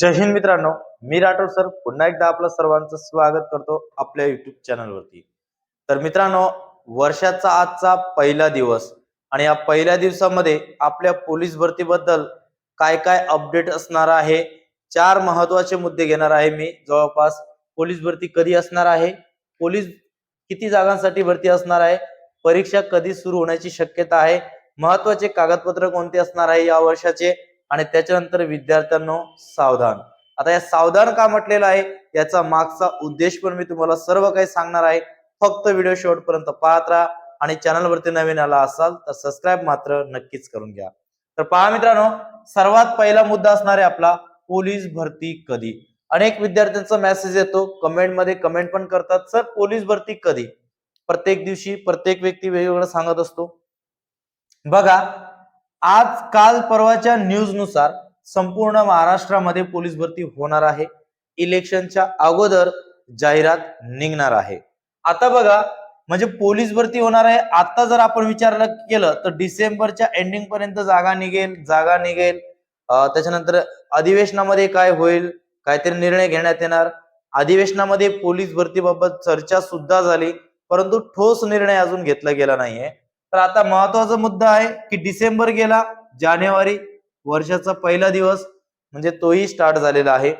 जय हिंद मित्रांनो मी राठोड सर. पुन्हा एकदा आपलं सर्वांचं स्वागत करतो आपल्या युट्यूब चॅनलवरती तर मित्रांनो वर्षाचा आजचा पहिला दिवस आणि या पहिल्या दिवसामध्ये आपल्या पोलीस भरतीबद्दल काय काय अपडेट असणार आहे चार महत्त्वाचे मुद्दे घेणार आहे मी. जवळपास पोलीस भरती कधी असणार आहे पोलीस किती जागांसाठी भरती असणार आहे परीक्षा कधी सुरू होण्याची शक्यता आहे महत्त्वाचे कागदपत्र कोणते असणार आहे या वर्षाचे आणि त्याच्यानंतर विद्यार्थ्यांनो सावधान. आता या सावधान का म्हटलेलं आहे? याचा मागचा उद्देश पण मी तुम्हाला सर्व काही सांगणार आहे. फक्त व्हिडिओ शेवटपर्यंत पाहत राहा आणि चॅनलवरती नवीन आला असाल तर सबस्क्राईब मात्र नक्कीच करून घ्या. तर पहा मित्रांनो सर्वात पहिला मुद्दा असणार आहे आपला पोलीस भरती कधी? अनेक विद्यार्थ्यांचा मेसेज येतो कमेंटमध्ये कमेंट पण करतात सर पोलीस भरती कधी? प्रत्येक दिवशी प्रत्येक व्यक्ती वेगवेगळं सांगत असतो. बघा आज काल परवाच्या न्यूजनुसार संपूर्ण महाराष्ट्रामध्ये पोलीस भरती होणार आहे. इलेक्शनच्या अगोदर जाहिरात निघणार आहे. आता बघा म्हणजे पोलीस भरती होणार आहे. आता जर आपण विचारलं केलं तर डिसेंबरच्या एंडिंग पर्यंत जागा निघेल जागा निघेल. त्याच्यानंतर अधिवेशनामध्ये काय होईल काहीतरी निर्णय घेण्यात येणार. अधिवेशनामध्ये पोलीस भरतीबाबत चर्चा सुद्धा झाली परंतु ठोस निर्णय अजून घेतला गेला नाहीये. तर आता महत्त्वाचा मुद्दा आहे की डिसेंबर गेला जानेवारी वर्षाचा पहिला दिवस म्हणजे तोही स्टार्ट झालेला आहे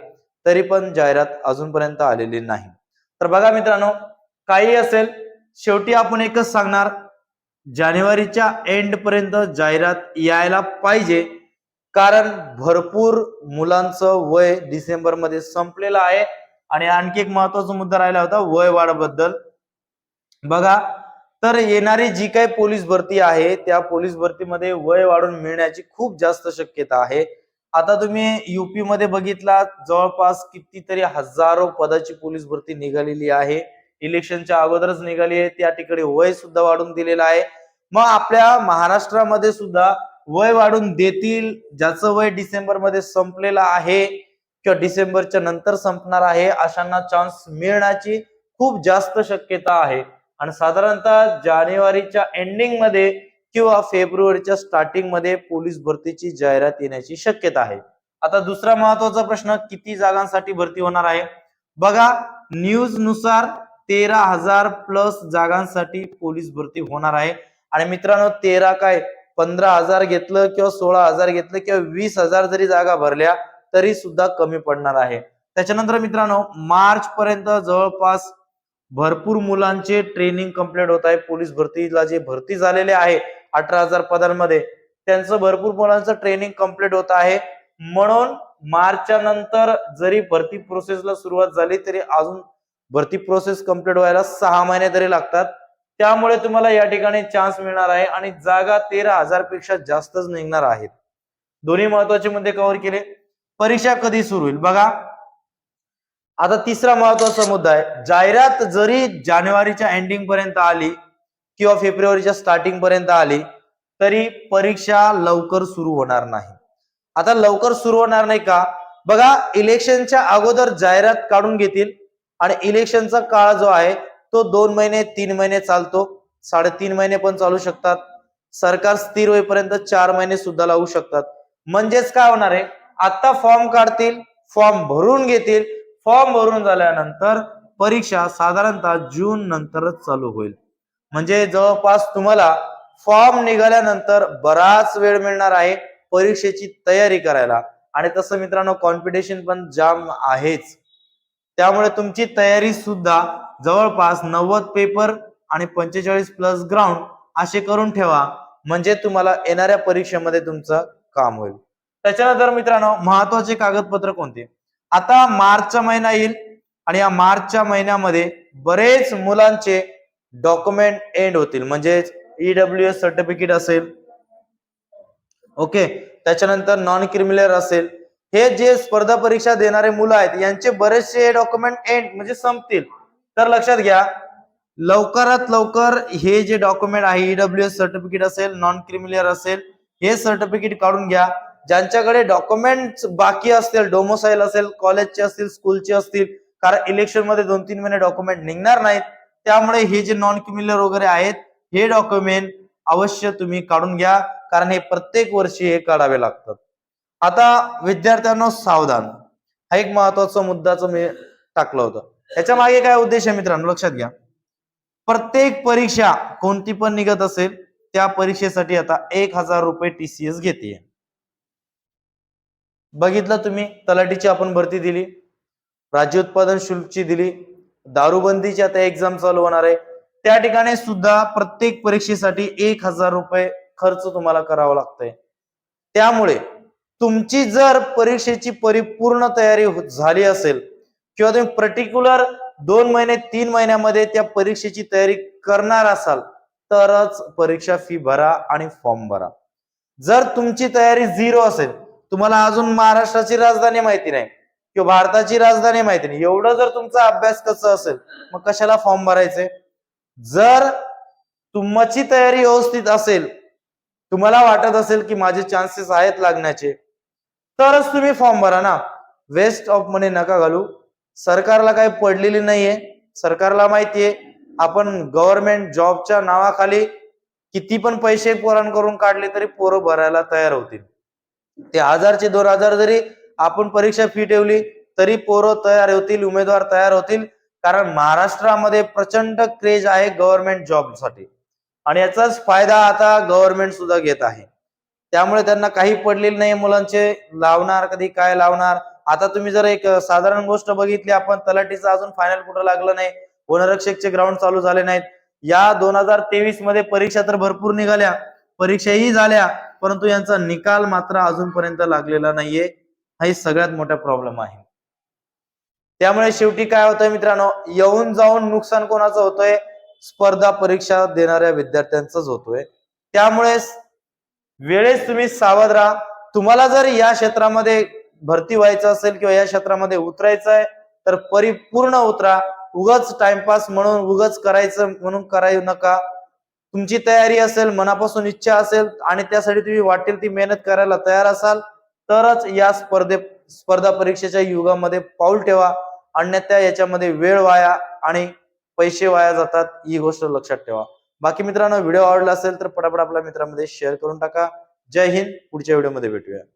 तरी पण जाहिरात अजूनपर्यंत आलेली नाही. तर बघा मित्रांनो काही असेल शेवटी आपण एकच सांगणार जानेवारीच्या एंड पर्यंत जाहिरात यायला पाहिजे कारण भरपूर मुलांचं वय डिसेंबरमध्ये संपलेलं आहे आणि आणखी एक महत्त्वाचा मुद्दा राहिला होता वय वाढबद्दल बघा तर येणारी जी काही पोलीस भरती आहे त्या पोलीस भरतीमध्ये वय वाढून मिळण्याची खूप जास्त शक्यता आहे. आता तुम्ही युपी मध्ये बघितला जवळपास कितीतरी हजारो पदाची पोलीस भरती निघालेली आहे. इलेक्शनच्या अगोदरच निघाली आहे त्या ठिकाणी वय सुद्धा वाढून दिलेलं आहे. मग आपल्या महाराष्ट्रामध्ये सुद्धा वय वाढून देतील ज्याचं वय डिसेंबरमध्ये संपलेलं आहे किंवा डिसेंबरच्या नंतर संपणार आहे अशांना चान्स मिळण्याची खूप जास्त शक्यता आहे. आणि साधारणतः जानेवारीच्या एंडिंगमध्ये किंवा फेब्रुवारीच्या स्टार्टिंगमध्ये पोलीस भरतीची जाहिरात येण्याची शक्यता आहे. आता दुसरा महत्त्वाचा प्रश्न किती जागांसाठी भरती होणार आहे? बघा न्यूजनुसार तेरा हजार प्लस जागांसाठी पोलीस भरती होणार आहे. आणि मित्रांनो तेरा काय? पंधरा हजार घेतलं किंवा सोळा हजार घेतलं किंवा वीस हजार जरी जागा भरल्या तरी सुद्धा कमी पडणार आहे. त्याच्यानंतर मित्रांनो मार्च पर्यंत जवळपास भरपूर मुलांचे ट्रेनिंग कंप्लीट होत आहे. पोलीस भरतीला जे भरती झालेले आहे अठरा हजार पदांमध्ये त्यांचं भरपूर मुलांचं ट्रेनिंग कंप्लीट होत आहे. म्हणून मार्चच्या नंतर जरी भरती प्रोसेसला सुरुवात झाली तरी अजून भरती प्रोसेस कंप्लीट व्हायला सहा महिने तरी लागतात. त्यामुळे तुम्हाला या ठिकाणी चान्स मिळणार आहे आणि जागा तेरा हजारपेक्षा जास्तच निघणार आहेत. दोन्ही महत्त्वाचे मुद्दे कव्हर केले. परीक्षा कधी सुरू होईल? बघा. आता तिसरा महत्त्वाचा मुद्दा आहे. जाहिरात जरी जानेवारीच्या एंडिंग पर्यंत आली किंवा फेब्रुवारीच्या स्टार्टिंग पर्यंत आली तरी परीक्षा लवकर सुरू होणार नाही. आता लवकर सुरू होणार नाही का? बघा इलेक्शनच्या अगोदर जाहिरात काढून घेतील आणि इलेक्शनचा काळ जो आहे तो दोन महिने तीन महिने चालतो. साडेतीन महिने पण चालू शकतात. सरकार स्थिर होईपर्यंत चार महिने सुद्धा लावू शकतात. म्हणजेच काय होणार आहे? आता फॉर्म काढतील फॉर्म भरून घेतील फॉर्म भरून झाल्यानंतर परीक्षा साधारणतः जून नंतरच चालू होईल. म्हणजे जवळपास तुम्हाला फॉर्म निघाल्यानंतर बराच वेळ मिळणार आहे परीक्षेची तयारी करायला. आणि तसं मित्रांनो कॉम्पिटिशन पण जाम आहेच. त्यामुळे तुमची तयारी सुद्धा जवळपास नव्वद पेपर आणि पंचेचाळीस प्लस ग्राउंड असे करून ठेवा. म्हणजे तुम्हाला येणाऱ्या परीक्षेमध्ये तुमचं काम होईल. त्याच्यानंतर मित्रांनो महत्त्वाचे कागदपत्र कोणते? आता मार्चचा महिना येईल आणि या मार्चच्या महिन्यामध्ये बरेच मुलांचे डॉक्युमेंट एंड होतील. म्हणजेच ईडब्ल्यू एस सर्टिफिकेट असेल ओके त्याच्यानंतर नॉन क्रिमिनल असेल हे जे स्पर्धा परीक्षा देणारे मुलं आहेत यांचे बरेचसे डॉक्युमेंट एंड म्हणजे संपतील. तर लक्षात घ्या लवकरात लवकर हे जे डॉक्युमेंट आहे ईडब्ल्यू एस सर्टिफिकेट असेल नॉन क्रिमिनल असेल हे सर्टिफिकेट काढून घ्या. ज्यांच्याकडे डॉक्युमेंट बाकी असतील डोमोसाईल असेल कॉलेजचे असतील स्कूलचे असतील कारण इलेक्शनमध्ये दोन तीन महिने डॉक्युमेंट निघणार नाहीत त्यामुळे हे जे नॉन क्युम्युलर वगैरे आहेत हे डॉक्युमेंट अवश्य तुम्ही काढून घ्या कारण हे प्रत्येक वर्षी हे काढावे लागतात. आता विद्यार्थ्यांना सावधान. हा एक महत्त्वाचा मुद्दाचं मी टाकलं होतं. त्याच्यामागे काय उद्देश आहे मित्रांनो? लक्षात घ्या. प्रत्येक परीक्षा कोणती पण निघत असेल त्या परीक्षेसाठी आता एक हजार रुपये टीसीएस घेते बघितलं तुम्ही तलाठीची आपण भरती दिली राज्य उत्पादन शुल्कची दिली दारूबंदीची आता एक्झाम चालू होणार आहे. त्या ठिकाणी सुद्धा प्रत्येक परीक्षेसाठी एक हजार रुपये खर्च तुम्हाला करावा लागतोय. त्यामुळे तुमची जर परीक्षेची परिपूर्ण तयारी हो-, झाली असेल किंवा तुम्ही पर्टिक्युलर दोन महिने तीन महिन्यामध्ये त्या परीक्षेची तयारी करणार असाल तरच परीक्षा फी भरा आणि फॉर्म भरा. जर तुमची तयारी झिरो असेल तुम्हाला अजून महाराष्ट्राची राजधानी माहिती नाही किंवा भारताची राजधानी माहिती नाही. एवढं जर तुमचा अभ्यास कसं असेल मग कशाला फॉर्म भरायचे? जर तुमची तयारी व्यवस्थित असेल तुम्हाला वाटत असेल की माझे चान्सेस आहेत लागण्याचे तरच तुम्ही फॉर्म भरा ना. वेस्ट ऑफ मनी नका घालू. सरकारला काही पडलेली नाहीये. सरकारला माहितीये आपण गव्हर्नमेंट जॉबच्या नावाखाली किती पण पैसे पोरांकडून काढले तरी पोरं भरायला तयार होतील. ते हजारचे दोन हजार जरी आपण परीक्षा फी ठेवली तरी पोरं तयार होतील उमेदवार तयार होतील. कारण महाराष्ट्रामध्ये प्रचंड क्रेज आहे गव्हर्नमेंट जॉबसाठी आणि याचाच फायदा आता गव्हर्नमेंट सुद्धा घेत आहे. त्यामुळे त्यांना काही पडलेलं नाही मुलांचे लावणार कधी काय लावणार? आता तुम्ही जर एक साधारण गोष्ट बघितली आपण तलाठीचं अजून फायनल कुठं लागलं नाही? वनरक्षकचे ग्राउंड चालू झाले नाहीत. या दोन हजार तेवीसमध्ये परीक्षा तर भरपूर निघाल्या. परीक्षाही झाल्या. परंतु यांचा निकाल मात्र अजूनपर्यंत लागलेला नाहीये. हा सगळ्यात मोठा प्रॉब्लेम आहे. त्यामुळे शेवटी काय होतंय मित्रांनो? येऊन जाऊन नुकसान कोणाचं होतंय? स्पर्धा परीक्षा देणाऱ्या विद्यार्थ्यांचंच होतोय. त्यामुळे वेळेस तुम्ही सावध राहा. तुम्हाला जर या क्षेत्रामध्ये भरती व्हायचं असेल किंवा या क्षेत्रामध्ये उतरायचं आहे तर परिपूर्ण उतरा. उगाच टाइमपास म्हणून उगाच करायचं म्हणून करायू नका. तुमची तयारी असेल मनापासून इच्छा असेल आणि त्यासाठी तुम्ही वाटेल ती मेहनत करायला तयार असाल तरच या स्पर्धे स्पर्धा परीक्षेच्या युगामध्ये पाऊल ठेवा. अन्यथा याच्यामध्ये वेळ वाया आणि पैसे वाया जातात ही गोष्ट लक्षात ठेवा. बाकी मित्रांनो व्हिडिओ आवडला असेल तर पटापट आपल्या मित्रांमध्ये शेअर करून टाका. जय हिंद पुढच्या व्हिडिओमध्ये भेटूया.